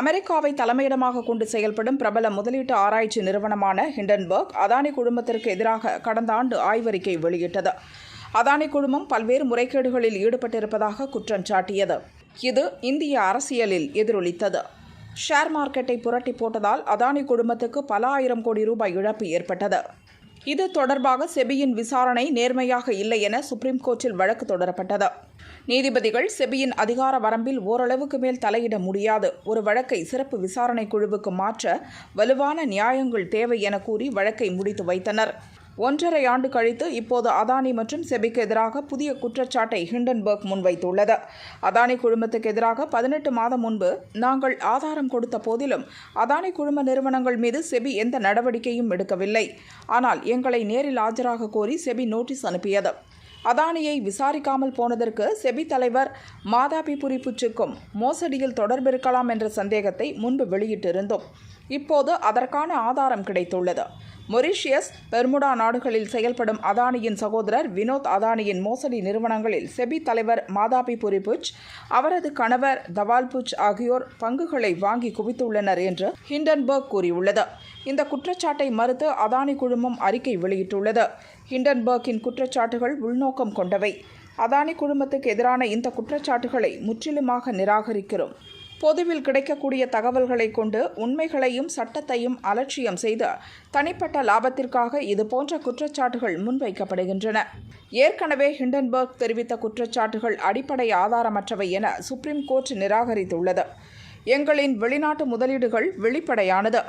அமெரிக்காவை தலைமையிடமாக கொண்டு செயல்படும் பிரபல முதலீட்டு ஆராய்ச்சி நிறுவனமான ஹிண்டன்பர்க் அதானி குழுமத்திற்கு எதிராக கடந்த ஆண்டு ஆய்வறிக்கை வெளியிட்டது. அதானி குழுமம் பல்வேறு முறைகேடுகளில் ஈடுபட்டிருப்பதாக குற்றம் சாட்டியது. இது இந்திய அரசியலில் எதிரொலித்தது. ஷேர் மார்க்கெட்டை புரட்டி போட்டதால் அதானி குழுமத்துக்கு பல ஆயிரம் கோடி ரூபாய் இழப்பு ஏற்பட்டது. இது தொடர்பாக செபியின் விசாரணை நேர்மையாக இல்லை என சுப்ரீம் கோர்ட்டில் வழக்கு தொடரப்பட்டது. நீதிபதிகள் செபியின் அதிகார வரம்பில் ஓரளவுக்கு மேல் தலையிட முடியாது. ஒரு வழக்கை சிறப்பு விசாரணை குழுவுக்கு மாற்ற வலுவான நியாயங்கள் தேவை என கூறி வழக்கை முடித்து வைத்தனர். ஒன்றரை ஆண்டு கழித்து இப்போது அதானி மற்றும் செபிக்கு எதிராக புதிய குற்றச்சாட்டை ஹிண்டன்பர்க் முன்வைத்துள்ளது. அதானி குழுமத்துக்கு எதிராக பதினெட்டு மாதம் முன்பு நாங்கள் ஆதாரம் கொடுத்த போதிலும் அதானி குழும நிறுவனங்கள் மீது செபி எந்த நடவடிக்கையும் எடுக்கவில்லை. ஆனால் எங்களை நேரில் ஆஜராக கோரி செபி நோட்டீஸ் அனுப்பியது. அதானியை விசாரிக்காமல் போனதற்கு செபி தலைவர் மாதாபி புரிப்புச்சுக்கும் மோசடியில் தொடர்பிருக்கலாம் என்ற சந்தேகத்தை முன்பு வெளியிட்டிருந்தோம். இப்போது அதற்கான ஆதாரம் கிடைத்துள்ளது. மொரிஷியஸ் பெர்முடா நாடுகளில் செயல்படும் அதானியின் சகோதரர் வினோத் அதானியின் மோசடி நிறுவனங்களில் செபி தலைவர் மாதாபி புரிபுச் அவரது கணவர் தவால்புச் ஆகியோர் பங்குகளை வாங்கி குவித்துள்ளனர் என்று ஹிண்டன்பர்க் கூறியுள்ளது. இந்த குற்றச்சாட்டை மறுத்து அதானி குழுமம் அறிக்கை வெளியிட்டுள்ளது. ஹிண்டன்பர்க்கின் குற்றச்சாட்டுகள் உள்நோக்கம் கொண்டவை. அதானி குழுமத்துக்கு எதிரான இந்த குற்றச்சாட்டுகளை முற்றிலுமாக நிராகரிக்கிறோம். பொதுவில் கிடைக்கக்கூடிய தகவல்களை கொண்டு உண்மைகளையும் சட்டத்தையும் அலட்சியம் செய்து தனிப்பட்ட லாபத்திற்காக இதுபோன்ற குற்றச்சாட்டுகள் முன்வைக்கப்படுகின்றன. ஏற்கனவே ஹிண்டன்பர்க் தெரிவித்த குற்றச்சாட்டுகள் அடிப்படை ஆதாரமற்றவை என சுப்ரீம் கோர்ட் நிராகரித்துள்ளது. எங்களின் வெளிநாட்டு முதலீடுகள் வெளிப்படையானது.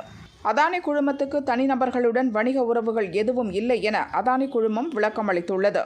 அதானி குழுமத்துக்கு தனிநபர்களுடன் வணிக உறவுகள் எதுவும் இல்லை என அதானி குழுமம் விளக்கமளித்துள்ளது.